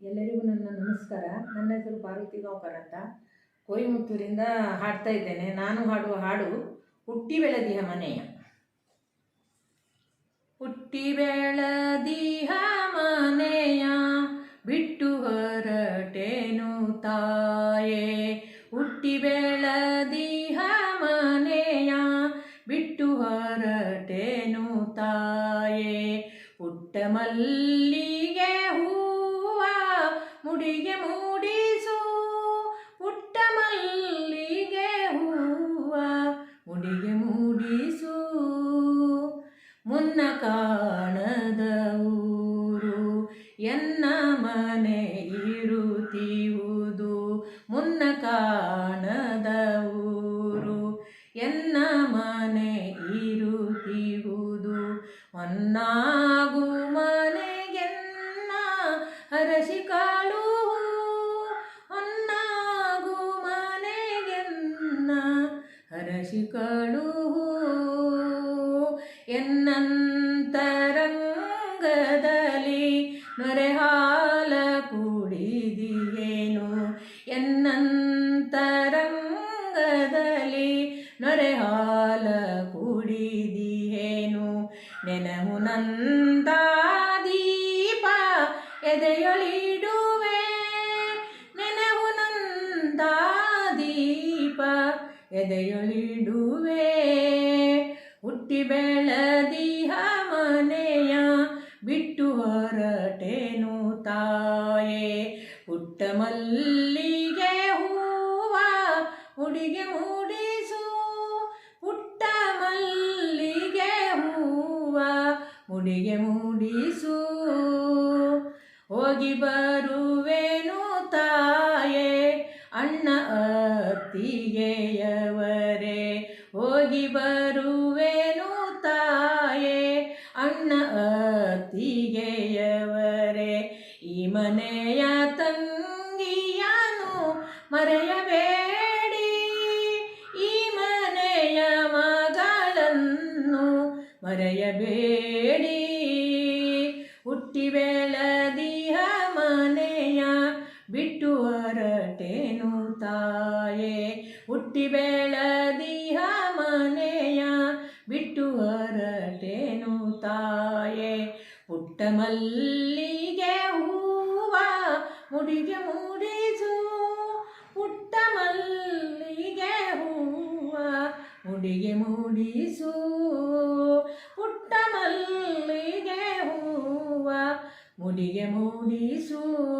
ಎಲ್ಲರಿಗೂ ನನ್ನ ನಮಸ್ಕಾರ. ನನ್ನ ಹೆಸರು ಪಾರ್ವತಿ ಗಾಂವ್ಕರ್ ಅಂತ. ಕೊಯಮತ್ತೂರಿಂದ ಹಾಡ್ತಾ ಇದ್ದೇನೆ. ನಾನು ಹಾಡುವ ಹಾಡು ಹುಟ್ಟಿ ಬೆಳೆದಿಹ ಮನೆಯ. ಹುಟ್ಟಿ ಬೆಳೆದಿಹ ಮನೆಯ ಬಿಟ್ಟು ಹೊರಟೇನು ತಾಯೇ. ಹುಟ್ಟಿ ಬೆಳೆದಿಹ ಮನೆಯ ಬಿಟ್ಟು ಹೊರಟೇನು ತಾಯೇ. ಹುಟ್ಟ ಮಲ್ಲಿಗೆ ಹೂವ ಮುಡಿಗೆ ಮೂಡಿಸು. ಪುಟ್ಟ ಮಲ್ಲಿಗೆ ಹೂವ ಮುಡಿಗೆ ಮೂಡಿಸು. ಮುನ್ನ ಕಾಣದ ಊರು, ಎನ್ನ ಮನೆ ಇರುತ್ತಿಯುವುದು ಮುನ್ನ ಕಾಣದ ಊರು, ಎನ್ನ ಮನೆ ಇರುತ್ತಿಯುವುದು ಹೊನ್ನಾಗು ಹರಸಿ ಕಾಳು ಎನ್ನಂತರಂಗದಲ್ಲಿ ನೊರೆ ಹಾಲ ಕುಡಿದಿಯೇನು? ಎನ್ನಂತರಂಗದಲ್ಲಿ ನೊರೆ ಹಾಲ ನೆನವು ನಂದ ದೀಪ ಎದೆಯೊಳಿಡುವೆ ಎದೆಯೊಳಿಡುವೆ ಹುಟ್ಟಿ ಬೆಳದಿಹ ಮನೆಯ ಬಿಟ್ಟು ಹೊರಟೇನು ತಾಯೇ. ಪುಟ್ಟ ಮಲ್ಲಿಗೆ ಹೂವ ಹುಡಿಗೆ ಮೂಡಿಸು. ಪುಟ್ಟ ಮಲ್ಲಿಗೆ ಹೂವ ಮುಡಿಗೆ ಮೂಡಿಸು. ಹೋಗಿ ಬರುವೆನು ತಾಯೇ. ಅಣ್ಣ ಅತ್ತಿಗೆಯವರೇ ಹೋಗಿ ಬರುವೆನು ತಾಯೇ ಅಣ್ಣ ಅತ್ತಿಗೆಯವರೇ ಈ ಮನೆಯ ತಂಗಿಯನು ಮರೆಯಬೇಡಿ ಈ ಮನೆಯ ಮಗಳನ್ನು ಮರೆಯಬೇಡಿ ಹುಟ್ಟಿ ಬೆಳದಿಹ ಮನೆಯ ಬಿಟ್ಟು ಹೊರಟೇನು ತಾಯೇ. ಪುಟ್ಟ ಮಲ್ಲಿಗೆ ಹೂವ ಮುಡಿಗೆ ಮೂಡಿಸು. ಪುಟ್ಟ ಮಲ್ಲಿಗೆ ಹೂವ ಮುಡಿಗೆ ಮೂಡಿಸು. ಪುಟ್ಟ ಮಲ್ಲಿಗೆ ಹೂವ ಮುಡಿಗೆ ಮೂಡಿಸು.